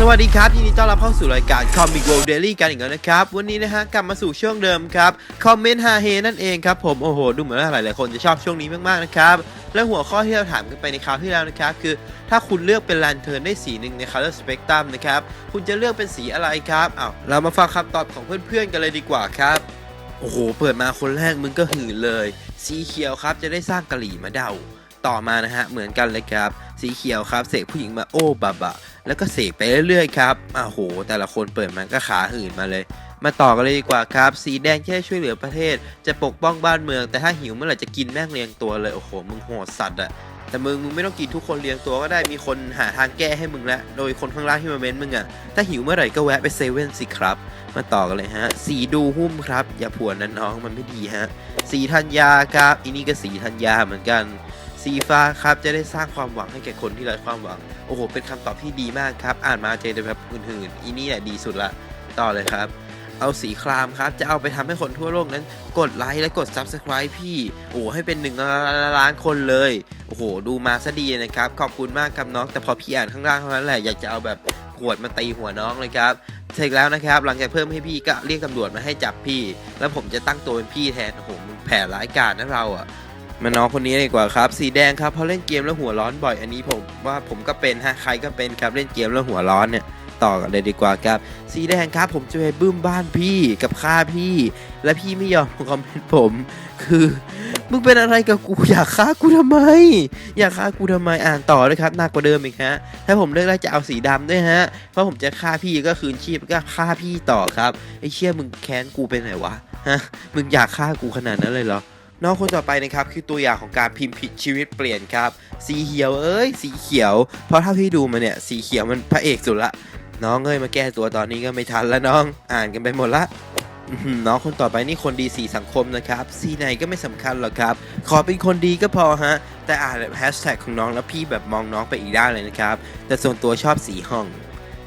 สวัสดีครับยินดีต้อนรับเข้าสู่รายการ Comic World Daily กันอีกแล้วนะครับ วันนี้นะฮะกลับมาสู่ช่วงเดิมครับคอมเมนต์ฮาเฮนั่นเองครับผมโอ้โห ดูเหมือนว่าหลายๆคนจะชอบช่วงนี้มากๆนะครับ และหัวข้อที่เราถามกันไปในคราวที่แล้วนะครับ คือถ้าคุณเลือกเป็นแลนเทิร์นได้สีหนึ่งใน Color Spectrum นะครับ คุณจะเลือกเป็นสีอะไรครับอ้าวเรามาฟังคำตอบของเพื่อนๆกันเลยดีกว่าครับโอ้โห เปิดมาคนแรกมึงก็หืนเลย สีเขียวครับจะได้สร้างกะหรี่มาเดาต่อมานะฮะเหมือนกันเลยครับ สีเขียวครับเสกผู้หญิงมาโอ้บะบะ แล้วก็เสกไปเรื่อยๆครับอ้าวโห แต่ละคนเปิดมันก็ขาหื่นมาเลย มาต่อกันเลยดีกว่าครับ สีแดงแค่ช่วยเหลือประเทศ จะปกป้องบ้านเมือง แต่ถ้าหิวเมื่อไหร่จะกินแม่งเรียงตัวเลย โอ้โห มึงโหดสัตว์อะแต่มึงมึงไม่ต้องกินทุกคนเรียงตัวก็ได้มีคนหาทางแก้ให้มึงแล้ว โดยคนข้างล่างที่มาเม้นมึงอะถ้าหิวเมื่อไหร่ก็แวะไปเซเว่นสิครับ มาต่อกันเลยฮะ สีดูหุ้มครับ อย่าผวนนะน้องมันไม่ดีฮะ สีธัญญาครับอีนี่ก็สีธัญญาเหมือนกัน สีฟ้าครับจะได้สร้างความหวังให้แก่คนที่ไร้ความหวัง โอ้โห เป็นคำตอบที่ดีมากครับ อ่านมาเจอแต่แบบอื่นๆอีนี่แหละดีสุดละต่อเลยครับ เอาสีครามครับ จะเอาไปทำให้คนทั่วโลกนั้น กดไลค์และกด Subscribe พี่ โอ้โหให้เป็นหนึ่งล้านคนเลย โอ้โห ดูมาซะดีนะครับ ขอบคุณมากครับน้อง แต่พอพี่อ่านข้างล่างเท่านั้นแหละ อยากจะเอาแบบขวดมาตีหัวน้องเลยครับเสร็จแล้วนะครับ หลังจากเพิ่มให้พี่ก็เรียกตำรวจมาให้จับพี่ แล้วผมจะตั้งตัวเป็นพี่แทนโอ้โหมึงแผ่ร้ายกาจนะเราอะ มาน้องคนนี้ดีกว่าครับ สีแดงครับเพราะเล่นเกมแล้วหัวร้อนบ่อยอันนี้ผมว่าผมก็เป็นฮะใครก็เป็นครับเล่นเกมแล้วหัวร้อนเนี่ยต่อกันเลยดีกว่าครับ สีแดงครับผมจะไปบึ้มบ้านพี่กับฆ่าพี่ และพี่ไม่ยอมคอมเมนต์ผม คือมึงเป็นอะไรกับกูอยากฆ่ากูทำไม อยากฆ่ากูทำไมอ่านต่อเลยครับหนักกว่าเดิมอีกฮะถ้าผมเลือกได้จะเอาสีดำด้วยฮะเพราะผมจะฆ่าพี่ก็คืนชีพก็ฆ่าพี่ต่อครับไอ้เชี่ยมึงแค้นกูเป็นไหนวะฮะมึงอยากฆ่ากูขนาดนั้นเลยเหรอ น้องคนต่อไปนะครับคือตัวอย่างของการพิมพ์ผิดชีวิตเปลี่ยนครับ สีเขียวเอ้ยสีเขียว เพราะเท่าที่ดูมาเนี่ยสีเขียวมันพระเอกสุดละ น้องเอ้ยมาแก้ตัวตอนนี้ก็ไม่ทันแล้วน้อง อ่านกันไปหมดละน้องคนต่อไปนี่คนดีสีสังคมนะครับสีไหนก็ไม่สำคัญหรอกครับ ขอเป็นคนดีก็พอฮะ แต่อ่านแบบแฮชแท็กของน้องแล้วพี่แบบมองน้องไปอีกด้านเลยนะครับ แต่ส่วนตัวชอบสีห้อง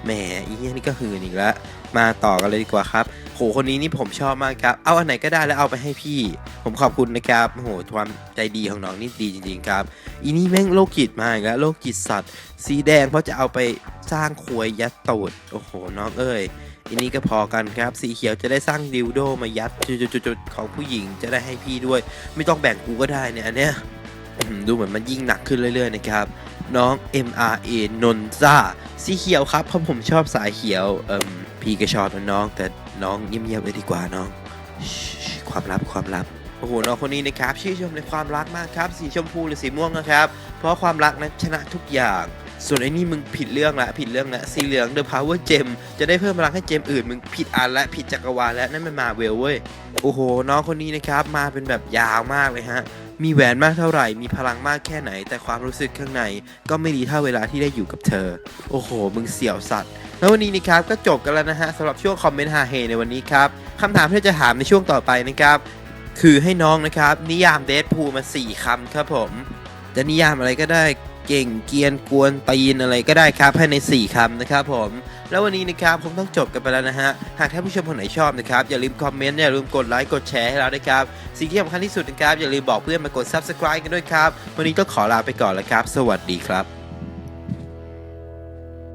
แหมอีเหี้ยนี่ก็หืนอีกแล้วมาต่อกันเลยดีกว่าครับโหคนนี้นี่ผมชอบมากครับ เอาอันไหนก็ได้แล้วเอาไปให้พี่ ผมขอบคุณนะครับโหความใจดีของน้องนี่ดีจริงๆครับ อีนี่แม่งโรคจิตมากแล้วโรคจิตสัตว์ สีแดงเพราะจะเอาไปสร้างควยยัดตูดโอ้โหน้องเอ้ยอีนี่ก็พอกันครับ สีเขียวจะได้สร้างดิวโดมายัดจุดๆของผู้หญิงจะได้ให้พี่ด้วย ไม่ต้องแบ่งกูก็ได้เนี่ยอันเนี้ย ดูเหมือนมันยิ่งหนักขึ้นเรื่อยๆนะครับ น้อง MRA นนซ่าสีเขียวครับเพราะผมชอบสายเขียวเอิมพี่ก็ชอบนะน้อง แต่น้องเงียบๆไว้ดีกว่าน้อง ความลับความลับโอ้โหน้องคนนี้นะครับชื่นชมในความรักมากครับ สีชมพูหรือสีม่วงนะครับ เพราะความรักนั้นชนะทุกอย่าง ส่วนไอ้นี่มึงผิดเรื่องละผิดเรื่องละสีเหลือง The Power Gem จะได้เพิ่มพลังให้เจมอื่น มึงผิดอันและผิดจักรวาลและนั่นมันมาเวลเว้ยโอ้โห น้องคนนี้นะครับมาเป็นแบบยาวมากเลยฮะ มีแหวนมากเท่าไหร่ มีพลังมากแค่ไหน แต่ความรู้สึกข้างใน ก็ไม่ดีเท่าเวลาที่ได้อยู่กับเธอ โอ้โห มึงเสี่ยวสัตว์ แล้ววันนี้นะครับ ก็จบกันแล้วนะฮะสำหรับช่วงคอมเมนต์ฮาเฮในวันนี้ครับคำถามที่จะถามในช่วงต่อไปนะครับ คือให้น้องนะครับ นิยามเดทพูมา 4คำครับผม จะนิยามอะไรก็ได้ เก่งเกียนกวนตีนอะไรก็ได้ครับภายใน 4คำนะครับผม แล้ววันนี้นะครับผมต้องจบกันไปแล้วนะฮะ หากท่านผู้ชมคนไหนชอบนะครับ อย่าลืมคอมเมนต์ อย่าลืมกดไลค์กดแชร์ให้เราด้วยครับ สิ่งที่สำคัญที่สุดนะครับ อย่าลืมบอกเพื่อนมากด subscribe กันด้วยครับ วันนี้ก็ขอลาไปก่อนแล้วครับ สวัสดีครับ